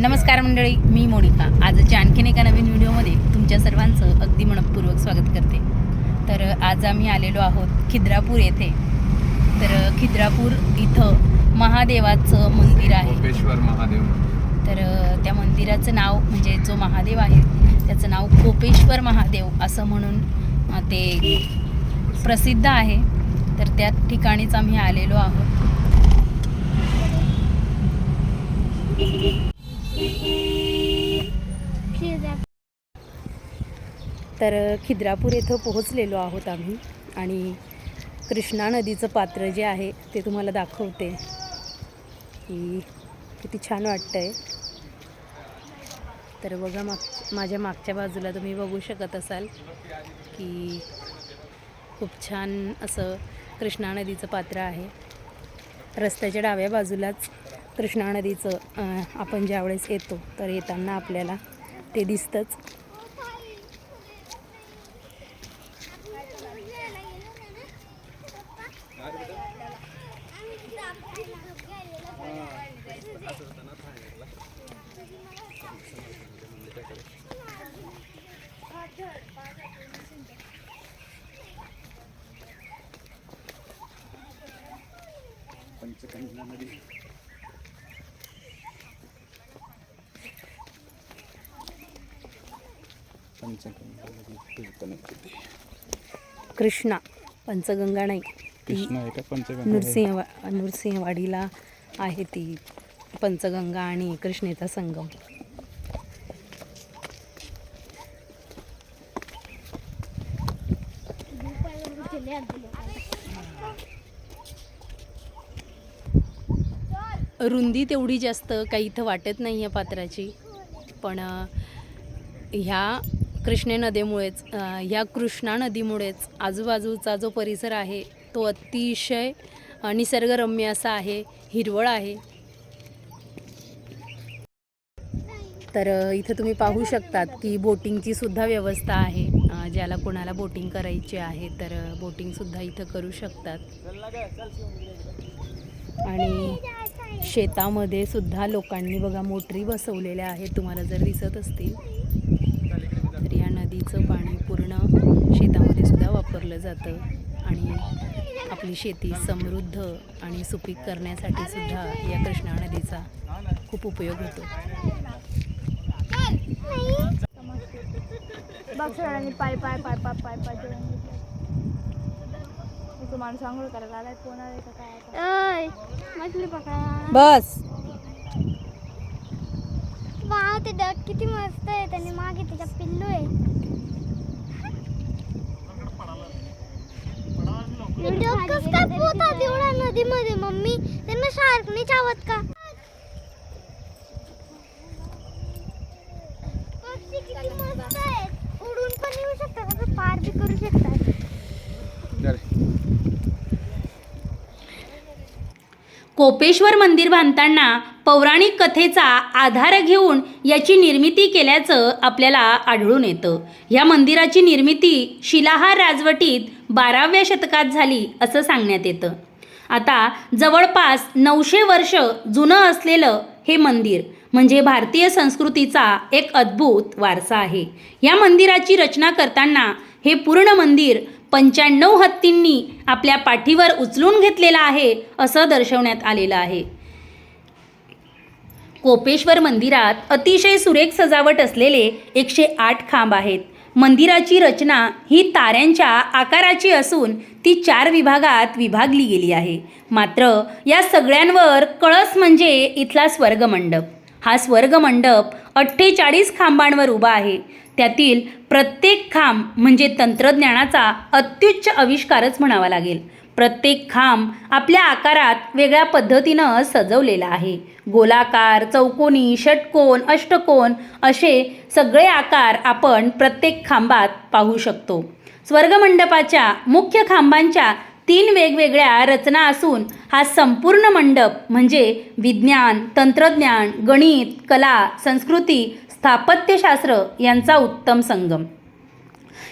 नमस्कार मंडळी मी मोनिका. आजच्या आणखीन एका नवीन व्हिडिओमध्ये तुमच्या सर्वांचं अगदी मनपूर्वक स्वागत करते. तर आज आम्ही आलेलो आहोत खिद्रापूर येथे. तर खिद्रापूर इथं महादेवाचं मंदिर आहे. कोपेश्वर महादेव तर त्या मंदिराचं नाव म्हणजे जो महादेव आहे त्याचं नाव कोपेश्वर महादेव असं म्हणून ते प्रसिद्ध आहे. तर त्या ठिकाणीच आम्ही आलेलो आहोत. तर खिद्रापूर येथं पोहोचलेलो आहोत आम्ही आणि कृष्णा नदीचं पात्र जे आहे ते तुम्हाला दाखवते. की किती छान वाटतंय. तर बघा माग माझ्या मागच्या बाजूला तुम्ही बघू शकत असाल की खूप छान असं कृष्णा नदीचं पात्र आहे. रस्त्याच्या डाव्या बाजूलाच कृष्णा नदीचं आपण ज्यावेळेस येतो तर येताना आपल्याला ते दिसतंच. कृष्णा पंचगंगा नाही ती कृष्ण आहे का? पंचगंगा नृसिंहवा नृसिंहवाडीला आहे ती. पंचगंगा आणि कृष्णेचा संगम. रुंदी तेवढी जास्त काही इथं वाटत नाही आहे पात्राची. पण ह्या कृष्णे नदीमुळेच ह्या कृष्णा नदीमुळेच आजूबाजूचा जो परिसर आहे तो अतिशय निसर्गरम्य असा आहे हिरवळ आहे. तर इथं तुम्ही पाहू शकतात की बोटिंगची सुद्धा व्यवस्था आहे. ज्याला कोणाला बोटिंग करायची आहे तर बोटिंगसुद्धा इथं करू शकतात. आणि शेतामध्ये सुद्धा लोकांनी बघा मोटरी बसवलेल्या आहेत. तुम्हाला जर दिसत असतील तर या नदीचं पाणी पूर्ण शेतामध्ये सुद्धा वापरलं जातं. आणि आपली शेती समृद्ध आणि सुपीक करण्यासाठी सुद्धा या कृष्णा नदीचा खूप उपयोग होतो. बघ सरांनी पाय पाय पाय पाय पाय पाय जेवण घेतलं तो माणूस आंघोळ करायला आलाय कोण आलाय का काय मछली पकडा. बस. ते डक किती मस्त आहे. त्याने मागे त्याच्या पिल्लू आहे. कस काय नदीमध्ये? मम्मी त्यांना शार्क नाही चावत का पक्षी किती मस्त आहेत उडून पण येऊ शकतात असं पार बी करू शकतात. कोपेश्वर मंदिर बांधताना पौराणिक कथेचा आधार घेऊन याची निर्मिती केल्याचं आपल्याला आढळून येतं. ह्या मंदिराची निर्मिती शिलाहार राजवटीत बाराव्या शतकात झाली असं सांगण्यात येतं. आता जवळपास नऊशे वर्ष जुनं असलेलं हे मंदिर म्हणजे भारतीय संस्कृतीचा एक अद्भुत वारसा आहे. या मंदिराची रचना करताना हे पूर्ण मंदिर पंच्याण्णव हत्तींनी आपल्या पाठीवर उचलून घेतलेलं आहे असं दर्शवण्यात आलेलं आहे. कोपेश्वर मंदिरात अतिशय सुरेख सजावट असलेले एकशे आठ खांब आहेत. मंदिराची रचना ही ताऱ्यांच्या आकाराची असून ती चार विभागात विभागली गेली आहे. मात्र या सगळ्यांवर कळस म्हणजे इथला स्वर्गमंडप. हा स्वर्गमंडप अठ्ठेचाळीस खांबांवर उभा आहे. त्यातील प्रत्येक खांब म्हणजे तंत्रज्ञानाचा अत्युच्च आविष्कारच म्हणावा लागेल. प्रत्येक खांब आपल्या आकारात वेगळ्या पद्धतीनं सजवलेला आहे. गोलाकार चौकोनी षटकोन अष्टकोन असे सगळे आकार आपण प्रत्येक खांबात पाहू शकतो. स्वर्गमंडपाच्या मुख्य खांबांच्या तीन वेगवेगळ्या रचना असून हा संपूर्ण मंडप म्हणजे विज्ञान तंत्रज्ञान गणित कला संस्कृती स्थापत्यशास्त्र यांचा उत्तम संगम.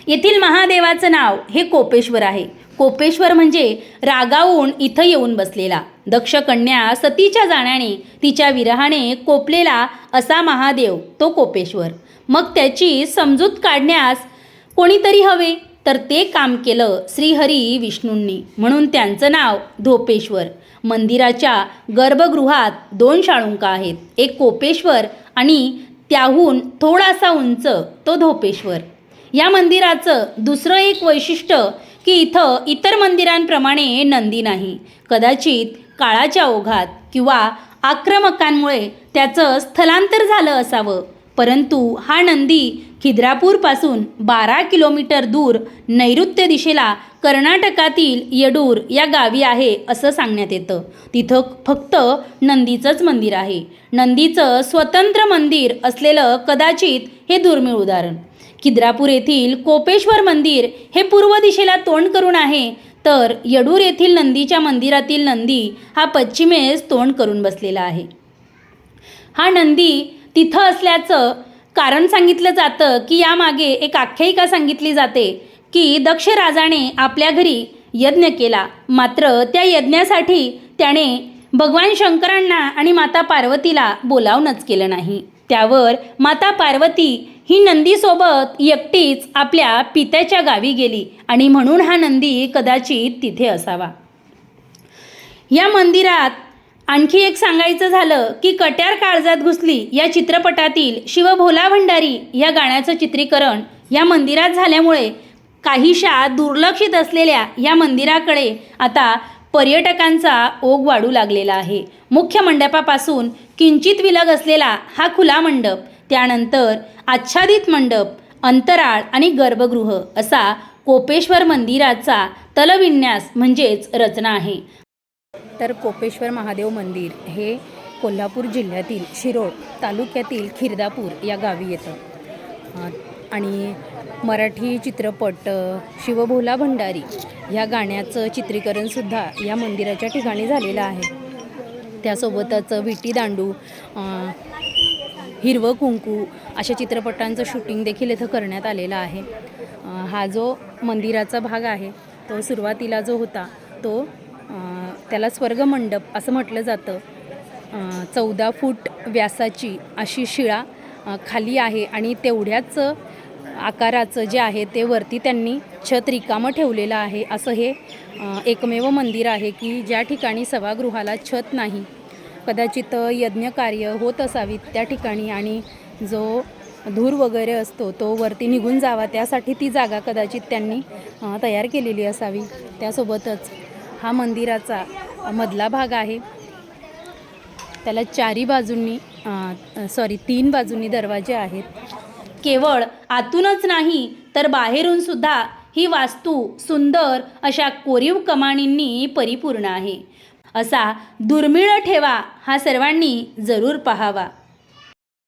येथील महादेवाचं नाव हे कोपेश्वर आहे. कोपेश्वर म्हणजे रागावून इथं येऊन बसलेला. दक्ष कन्या सतीच्या जाण्याने तिच्या विरहाने कोपलेला असा महादेव तो कोपेश्वर. मग त्याची समजूत काढण्यास कोणीतरी हवे तर ते काम केलं श्रीहरी विष्णूंनी. म्हणून त्यांचं नाव धोपेश्वर. मंदिराच्या गर्भगृहात दोन शाळुंका आहेत. एक कोपेश्वर आणि त्याहून थोडासा उंच तो धोपेश्वर. या मंदिराचं दुसरं एक वैशिष्ट्य की इथं इतर मंदिरांप्रमाणे नंदी नाही. कदाचित काळाच्या ओघात किंवा आक्रमकांमुळे त्याचं स्थलांतर झालं असावं. परंतु हा नंदी खिद्रापूरपासून बारा किलोमीटर दूर नैऋत्य दिशेला कर्नाटकातील येडूर या गावी आहे असं सांगण्यात येतं. तिथं फक्त नंदीचंच मंदिर आहे. नंदीचं स्वतंत्र मंदिर असलेलं कदाचित हे दुर्मिळ उदाहरण. किद्रापूर येथील कोपेश्वर मंदिर हे पूर्व दिशेला तोंड करून आहे तर येडूर येथील नंदीच्या मंदिरातील नंदी हा पश्चिमेस तोंड करून बसलेला आहे. हा नंदी तिथं असल्याचं कारण सांगितलं जातं की यामागे एक आख्यायिका सांगितली जाते की दक्ष राजाने आपल्या घरी यज्ञ केला. मात्र त्या यज्ञासाठी त्याने भगवान शंकरांना आणि माता पार्वतीला बोलावणंच केलं नाही. त्यावर माता पार्वती ही नंदीसोबत एकटीच आपल्या पित्याच्या गावी गेली आणि म्हणून हा नंदी कदाचित तिथे असावा. या मंदिरात आणखी एक सांगायचं झालं की कट्यार काळजात घुसली या चित्रपटातील शिव भोला भंडारी या गाण्याचं चित्रीकरण या मंदिरात झाल्यामुळे काहीशा दुर्लक्षित असलेल्या या मंदिराकडे आता पर्यटकांचा ओघ वाढू लागलेला आहे. मुख्य मंडपापासून किंचित विलग असलेला हा खुला मंडप त्यानंतर आच्छादित मंडप अंतराळ आणि गर्भगृह असा कोपेश्वर मंदिराचा तलविन्यास म्हणजेच रचना आहे. तर कोपेश्वर महादेव मंदिर हे कोल्हापूर जिल्ह्यातील शिरोळ तालुक्यातील खिरदापूर या गावी येतं. आणि मराठी चित्रपट शिवभोला भंडारी ह्या गाण्याचं चित्रीकरणसुद्धा या मंदिराच्या ठिकाणी झालेलं आहे. त्यासोबतच विटी दांडू हिरवं कुंकू अशा चित्रपटांचं शूटिंग देखील इथं करण्यात आलेलं आहे. हा जो मंदिराचा भाग आहे तो सुरुवातीला जो होता तो त्याला त्याला स्वर्गमंडप असं म्हटलं जातं. चौदा फूट व्यासाची अशी शिळा खाली आहे आणि तेवढ्याच आकाराचं जे आहे ते वरती त्यांनी छत रिकामं ठेवलेलं आहे. असं हे एकमेव मंदिर आहे की ज्या ठिकाणी सभागृहाला छत नाही कदाचित यज्ञकार्य होत असावीत त्या ठिकाणी आणि जो धूर वगैरे असतो तो वरती निघून जावा त्यासाठी ती जागा कदाचित त्यांनी तयार केलेली असावी. त्यासोबतच हा मंदिराचा मधला भाग आहे. त्याला चारी बाजूंनी सॉरी तीन बाजूंनी दरवाजे आहेत. केवळ आतूनच नाही तर बाहेरून सुद्धा ही वास्तू सुंदर अशा कोरीव कमानींनी परिपूर्ण आहे. असा दुर्मिळ ठेवा हा सर्वांनी जरूर पाहावा.